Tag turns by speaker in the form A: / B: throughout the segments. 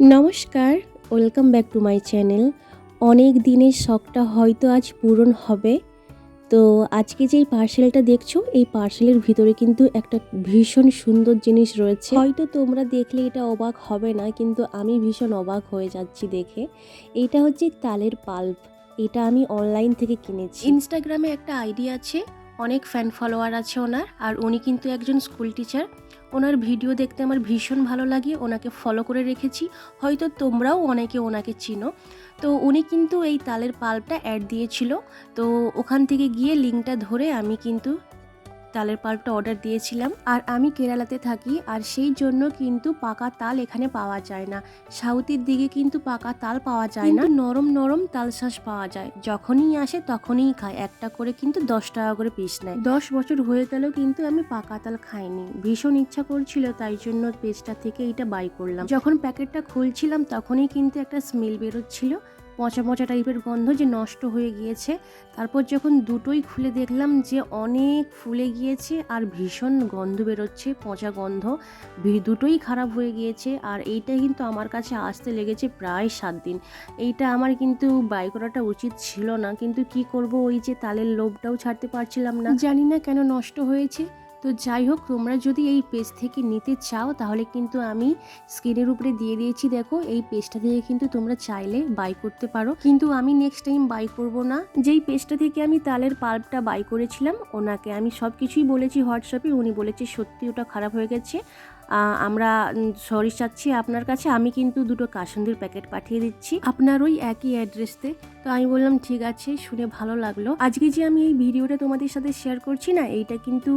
A: নমস্কার, welcome back to my channel. অনেক দিনের শখটা হয়তো আজ পূরণ হবে। তো আজকে যেই পার্সেলটা দেখছ, এই পার্সেলের ভিতরে কিন্তু একটা ভীষণ সুন্দর জিনিস রয়েছে। হয়তো তোমরা দেখলে এটা অবাক হবে না, কিন্তু আমি ভীষণ অবাক হয়ে যাচ্ছি দেখে। এটা হচ্ছে তালের পাল্প। এটা আমি অনলাইন থেকে কিনেছি। ইনস্টাগ্রামে একটা আইডি আছে, অনেক ফ্যান ফলোয়ার আছে ওনার, আর উনি কিন্তু একজন স্কুল টিচার ওনার ভিডিও দেখতে আমার ভীষণ ভালো লাগে, ওনাকে ফলো করে রেখেছি। হয়তো তোমরাও অনেকে ওনাকে চিনো। তো উনি কিন্তু এই তালের পাল্পটা অ্যাড দিয়েছিল। তো ওখান থেকে গিয়ে লিঙ্কটা ধরে আমি কিন্তু তালের পাল্পটা অর্ডার দিয়েছিলাম। আর আমি কেরালাতে থাকি আর সেই জন্য কিন্তু পাকা তাল এখানে পাওয়া যায় না। সাউথের দিকে কিন্তু পাকা তাল পাওয়া যায় না। নরম নরম তাল শাঁস পাওয়া যায়। যখনই আসে তখনই খায়। একটা করে কিন্তু দশ টাকা করে পিস নেয়। দশ বছর হয়ে গেলেও কিন্তু আমি পাকা তাল খাইনি। ভীষণ ইচ্ছা করছিল তাই জন্য পেজটা থেকে এটা বাই করলাম। যখন প্যাকেটটা খুলছিলাম তখনই কিন্তু একটা স্মেল বেরোচ্ছিল। পচা পচা টাইপের গন্ধ যে নষ্ট হয়ে গিয়েছে। তারপর যখন দুটোই খুলে দেখলাম যে অনেক ফুলে গিয়েছে আর ভীষণ গন্ধ বেরোচ্ছে, পচা গন্ধ দুটোই খারাপ হয়ে গিয়েছে আর এইটা কিন্তু আমার কাছে আসতে লেগেছে প্রায় সাত দিন। এইটা আমার কিন্তু বাই করাটা উচিত ছিল না, কিন্তু কি করব ওই যে তালের লোভটাও ছাড়তে পারছিলাম না। জানি না কেন নষ্ট হয়েছে। তো যাই হোক, তোমরা যদি এই পেজ থেকে নিতে চাও, তাহলে কিন্তু আমি স্ক্রিনের উপরে দিয়ে দিয়েছি। দেখো, এই পেজটা থেকে কিন্তু তোমরা চাইলে বাই করতে পারো। কিন্তু আমি নেক্সট টাইম বাই করব না। যেই পেজটা থেকে আমি তালের পাল্পটা বাই করেছিলাম, ওনাকে আমি সব কিছুই বলেছি হোয়াটসঅ্যাপে। উনি বলেছে, সত্যি ওটা খারাপ হয়ে গেছে। আমরা সরি চাচ্ছি আপনার কাছে। আমি কিন্তু দুটো কাসন্দির প্যাকেট পাঠিয়ে দিচ্ছি। আপনার ওই একই অ্যাড্রেসতে। তো আমি বললাম, ঠিক আছে, শুনে ভালো লাগল। আজকে যে আমি এই ভিডিওটা তোমাদের সাথে শেয়ার করছি না, এইটা কিন্তু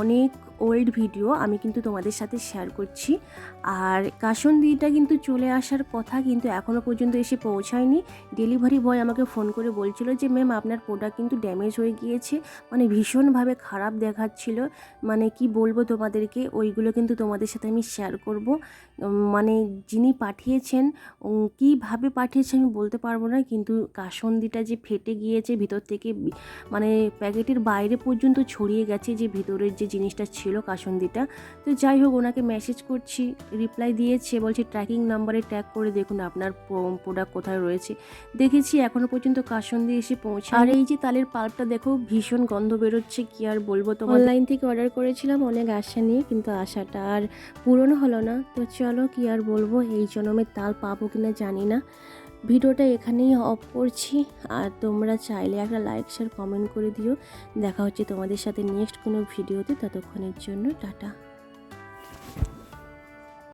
A: অনেক ওল্ড ভিডিও আমি কিন্তু তোমাদের সাথে শেয়ার করছি। আর কাসন্দিটা কিন্তু চলে আসার কথা কিন্তু এখনও পর্যন্ত এসে পৌঁছায়নি। ডেলিভারি বয় আমাকে ফোন করে বলছিল যে ম্যাম আপনার প্রোডাক্ট কিন্তু ড্যামেজ হয়ে গিয়েছে। মানে ভীষণভাবে খারাপ দেখাচ্ছিল। মানে কি বলব তোমাদেরকে, ওইগুলো কিন্তু তোমাদের সাথে আমি শেয়ার করব। মানে যিনি পাঠিয়েছেন কীভাবে পাঠিয়েছে আমি বলতে পারব না কিন্তু কাসন্দিটা যে ফেটে গিয়েছে ভিতর থেকে মানে প্যাকেটের বাইরে পর্যন্ত ছড়িয়ে গেছে যে ভিতরের যে জিনিসটা ছিল কাসন্দিটা। তো যাই হোক ওনাকে মেসেজ করছি রিপ্লাই দিয়েছে বলছে ট্র্যাকিং নাম্বারে ট্যাগ করে দেখুন আপনার প্রোডাক্ট কোথায় রয়েছে। দেখেছি এখনও পর্যন্ত কাসন্দি এসে পৌঁছে আর এই যে তালের পাল্পটা দেখো ভীষণ গন্ধ বেরোচ্ছে কি আর বলব তো অনলাইন থেকে অর্ডার করেছিলাম অনেক আশা নিয়ে কিন্তু আশাটা আর পূরণ হলো না। তো চলো কি আর বলব, এই জন্মে তাল পাবো কিনা জানি না। ভিডিওটা এখানেই অফ করছি। আর তোমরা চাইলে একটা লাইক শেয়ার কমেন্ট করে দিও। দেখা হচ্ছে তোমাদের সাথে নেক্সট কোনো ভিডিওতে। ততক্ষণের জন্য টাটা।